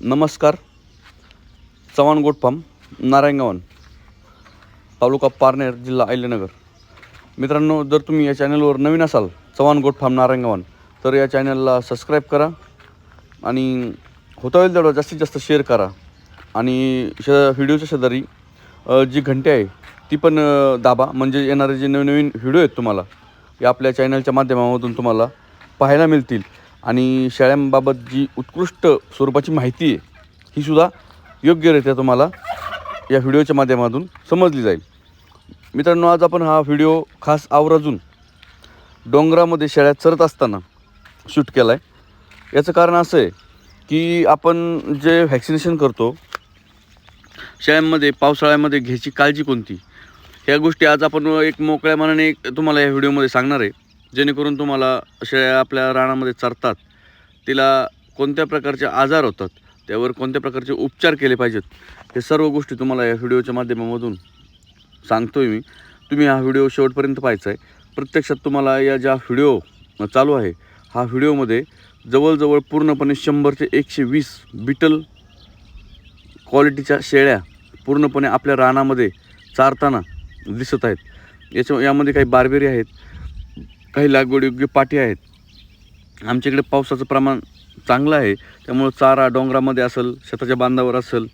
नमस्कार. Chavan goat farm नारायणगावन तालुका पारनेर जिल्हा अहिल्यानगर. मित्रांनो जर तुम्ही या चॅनलवर नवीन असाल चव्हाण गोट फार्म नारायणगावन तर या चॅनलला सबस्क्राईब करा आणि होता होईल तेवढं जास्तीत जास्त शेअर करा. आणि श व्हिडिओच्या शेजारी जी घंटी आहे ती पण दाबा. म्हणजे येणारे जे नवीन नवीन व्हिडिओ आहेत तुम्हाला या आपल्या चॅनलच्या माध्यमामधून तुम्हाला पाहायला मिळतील. आणि शेळ्यांबाबत जी उत्कृष्ट स्वरूपाची माहिती आहे ही सुद्धा योग्यरित्या तुम्हाला या व्हिडिओच्या माध्यमातून समजली जाईल. मित्रांनो आज आपण हा व्हिडिओ खास आवर्जून डोंगरामध्ये शेळ्या चरत असताना शूट केला आहे याचं कारण असं आहे की आपण जे व्हॅक्सिनेशन करतो शेळ्यांमध्ये पावसाळ्यामध्ये घ्यायची काळजी कोणती? ह्या गोष्टी आज आपण एक मोकळ्या मनाने एक तुम्हाला या व्हिडिओमध्ये सांगणार आहे. जेणेकरून तुम्हाला शेळ्या आपल्या रानामध्ये चरतात तिला कोणत्या प्रकारचे आजार होतात त्यावर कोणत्या प्रकारचे उपचार केले पाहिजेत हे सर्व गोष्टी तुम्हाला या व्हिडिओच्या माध्यमामधून सांगतोय मी. तुम्ही हा व्हिडिओ शेवटपर्यंत पाहायचा आहे. प्रत्यक्षात तुम्हाला या ज्या व्हिडिओ चालू आहे हा व्हिडिओमध्ये जवळजवळ पूर्णपणे शंभर ते एकशे वीस बिटल क्वालिटीच्या शेळ्या पूर्णपणे आपल्या रानामध्ये चारताना दिसत आहेत. याच्या यामध्ये काही बारबेरी आहेत काही लागवडयोग्य पाटी आहेत. आमच्याकडे पावसाचं प्रमाण चांगलं आहे. त्यामुळं चारा डोंगरामध्ये असेल शेताच्या बांधावर असेल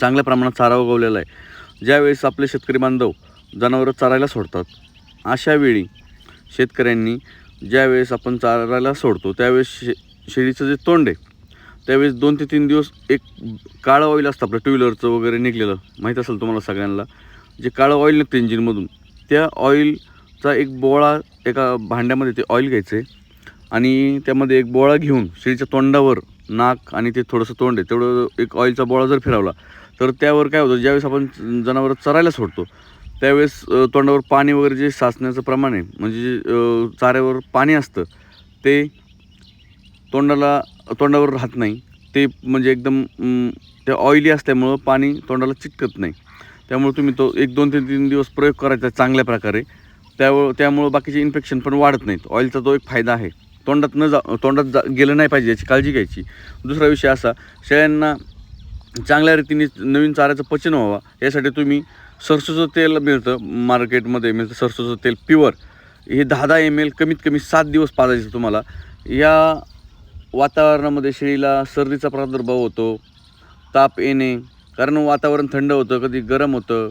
चांगल्या प्रमाणात चारा उगवलेला आहे. ज्यावेळेस आपले शेतकरी बांधव जनावरं चारायला सोडतात अशावेळी शेतकऱ्यांनी ज्यावेळेस आपण चारायला सोडतो त्यावेळेस शे शेळीचं जे तोंड आहे त्यावेळेस दोन ते तीन दिवस एक काळं ऑईल असतं आपलं टू व्हीलरचं वगैरे निघलेलं. माहीत असेल तुम्हाला सगळ्यांना जे काळं ऑईल निघतं इंजिनमधून त्या ऑईल चा एक बोळा एका भांड्यामध्ये ते ऑइल घ्यायचं आहे आणि त्यामध्ये एक बोळा घेऊन शेळीच्या तोंडावर नाक आणि ते थोडंसं तोंड आहे तेवढं एक ऑइलचा बोळा जर फिरवला तर त्यावर काय होतं ज्यावेळेस आपण जनावरं चरायला सोडतो त्यावेळेस तोंडावर पाणी वगैरे जे साचण्याचं प्रमाण आहे म्हणजे जे चाऱ्यावर पाणी असतं ते तोंडाला तोंडावर राहत नाही. ते म्हणजे एकदम ते ऑइली असल्यामुळं पाणी तोंडाला चिटकत नाही. त्यामुळे तुम्ही तो एक दोन ते तीन दिवस प्रयोग करायचा चांगल्या प्रकारे. त्यामुळं त्यामुळं बाकीचे इन्फेक्शन पण वाढत नाहीत. ऑइलचा तो एक फायदा आहे तोंडात न जा तोंडात जा गेलं नाही पाहिजे याची काळजी घ्यायची. दुसरा विषय असा शेळ्यांना चांगल्या रीतीने नवीन चाऱ्याचं पचन व्हावा यासाठी तुम्ही सरसोचं तेल मिळतं मार्केटमध्ये मिळतं सरसोचं तेल प्युअर. हे दहा दहा एम एल कमीत कमी सात दिवस पाजायचं तुम्हाला. या वातावरणामध्ये शेळीला सर्दीचा प्रादुर्भाव होतो ताप येणे कारण वातावरण थंड होतं कधी गरम होतं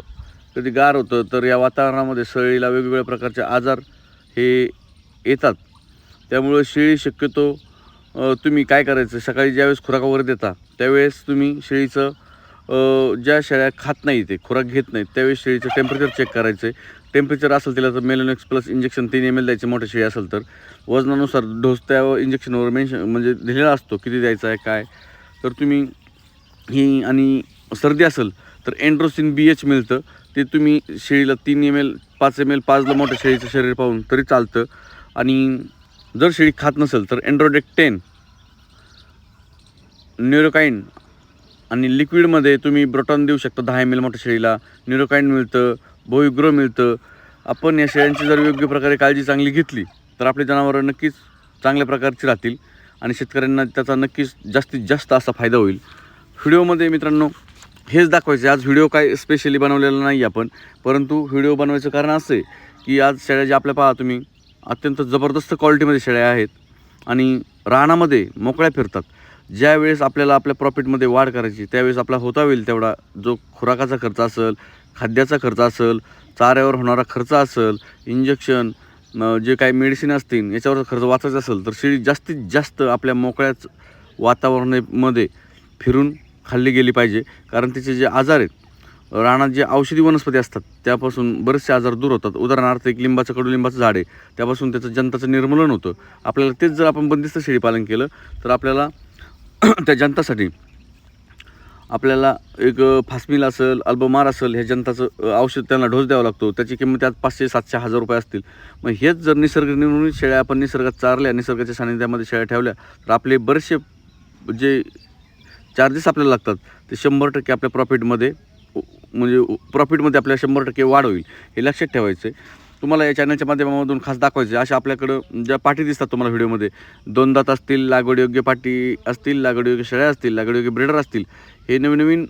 कधी गार होतं तर या वातावरणामध्ये शेळीला वेगवेगळ्या प्रकारचे आजार हे येतात. त्यामुळं शेळी शक्यतो तुम्ही काय करायचं? सकाळी ज्यावेळेस खुराक वगैरे देता त्यावेळेस तुम्ही शेळीचं ज्या शेळ्या खात नाही ते खुराक घेत नाहीत त्यावेळेस शेळीचं टेम्परेचर चेक करायचं आहे टेम्परेचर असेल तिला तर मेलोनेक्स प्लस इंजेक्शन तीन एम एल द्यायचे मोठ्या शेळी असेल तर. वजनानुसार डोस त्या इंजेक्शनवर मेन्शन म्हणजे दिलेला असतो किती द्यायचा आहे काय. तर तुम्ही ही आणि सर्दी असेल तर एन्ड्रोसिन बी एच मिळतं. ते तुम्ही शेळीला तीन एम एल पाच एम एल पाचला मोठ्या शेळीचं शरीर पाहून तरी चालतं. आणि जर शेळी खात नसेल तर एन्ड्रोडेक टेन न्युरोकाईन आणि लिक्विडमध्ये तुम्ही ब्रोटॉन देऊ शकता दहा एम एल मोठ्या शेळीला. न्युरोकाईन मिळतं बोयुग्रो मिळतं. आपण या शेळ्यांची जर योग्य प्रकारे काळजी चांगली घेतली तर आपली जनावरं नक्कीच चांगल्या प्रकारची राहतील आणि शेतकऱ्यांना त्याचा नक्कीच जास्तीत जास्त असा फायदा होईल. व्हिडिओमध्ये मित्रांनो हेच दाखवायचे. आज व्हिडिओ काय स्पेशली बनवलेला नाही आपण परंतु व्हिडिओ बनवायचं कारण असं आहे की आज शेळ्या ज्या आपल्या पाहा तुम्ही अत्यंत जबरदस्त क्वालिटीमध्ये शेळ्या आहेत आणि रानामध्ये मोकळ्या फिरतात. ज्यावेळेस आपल्याला आपल्या प्रॉफिटमध्ये वाढ करायची त्यावेळेस आपला होता होईल तेवढा जो खुराकाचा खर्च असेल खाद्याचा खर्च असेल चाऱ्यावर होणारा खर्च असेल इंजेक्शन जे काही मेडिसिन असतील याच्यावर खर्च वाचायचा असेल तर शेळी जास्तीत जास्त आपल्या मोकळ्याच वातावरणामध्ये फिरून खाल्ली गेली पाहिजे. कारण त्याचे जे आजार आहेत रानात जे औषधी वनस्पती असतात त्यापासून बरेचसे आजार दूर होतात. उदाहरणार्थ एक लिंबाचं कडुलिंबाचं झाड आहे त्यापासून त्याचं जंताचं निर्मूलन होतं. आपल्याला तेच जर आपण बंदिस्त शेळीपालन केलं तर आपल्याला त्या जंतासाठी आपल्याला एक अ, फासमिल असेल अल्बमार असेल ह्या जंताचं औषध त्यांना डोस द्यावा लागतो. त्याची किंमत त्यात पाचशे सातशे हजार रुपये असतील. मग हेच जर निसर्ग निर्मूलित शेळ्या आपण निसर्गात चारल्या निसर्गाच्या सानिध्यामध्ये शेळ्या ठेवल्या तर आपले बरेचसे जे चार्जेस आपल्याला लागतात. ते शंभर टक्के आपल्या प्रॉफिटमध्ये म्हणजे प्रॉफिटमध्ये आपल्याला शंभर टक्के वाढ होईल हे लक्षात ठेवायचं आहे तुम्हाला या चॅनलच्या माध्यमामधून खास दाखवायचे अशा आपल्याकडं ज्या पाठी दिसतात तुम्हाला व्हिडिओमध्ये दोन दात असतील लागवडयोग्य पाठी असतील लागवडयोग्य शेळ्या असतील लागवडयोग्य ब्रेडर असतील हे नवीन नवीन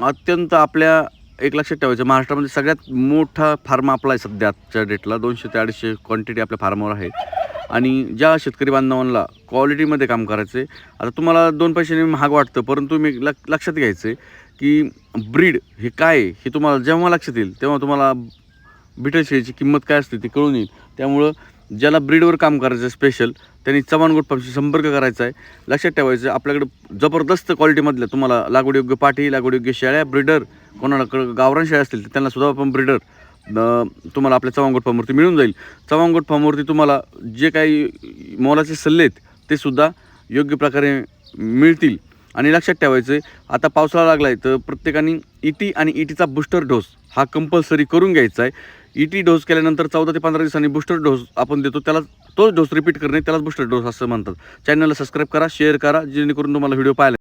अत्यंत आपल्या एक लक्षात ठेवायचं महाराष्ट्रामध्ये सगळ्यात मोठा फार्म आपला आहे सध्याच्या डेटला दोनशे ते अडीचशे क्वांटिटी आपल्या फार्मवर आहे. आणि ज्या शेतकरी बांधवांना क्वालिटीमध्ये काम करायचं आहे आता तुम्हाला दोन पैशाने महाग वाटतं परंतु मी लक लक्षात घ्यायचं आहे की ब्रीड हे काय आहे हे तुम्हाला जेव्हा लक्षात येईल तेव्हा तुम्हाला बिटल शेळीची किंमत काय असते ती कळून येईल. त्यामुळं ज्याला ब्रीडवर काम करायचं आहे स्पेशल त्यांनी चव्हाण गोट संपर्क करायचा आहे. लक्षात ठेवायचं आपल्याकडे जबरदस्त क्वालिटीमधल्या तुम्हाला लागवडयोग्य पाठी लागवडयोग्य शेळ्या ब्रीडर कोणाकडं गावरान शेळ्या असतील तर आपण ब्रीडर तुम्हाला आपल्या चव्हाण गोट फार्मवरती मिळून जाईल. चव्हाण गोट फार्मवरती तुम्हाला जे काही मोलाचे सल्ले आहेत ते सुद्धा योग्य प्रकारे मिळतील. आणि लक्षात ठेवायचं आता पावसाळा लागला आहे तर प्रत्येकाने इटी आणि इटीचा बूस्टर डोस हा कंपल्सरी करून घ्यायचा आहे. इटी डोस केल्यानंतर चौदा ते पंधरा दिवसांनी बूस्टर डोस आपण देतो त्याला तोच डोस रिपीट करणे त्यालाच बूस्टर डोस असं म्हणतात. चॅनलला सबस्क्राईब करा शेअर करा जेणेकरून तुम्हाला व्हिडिओ पाहायला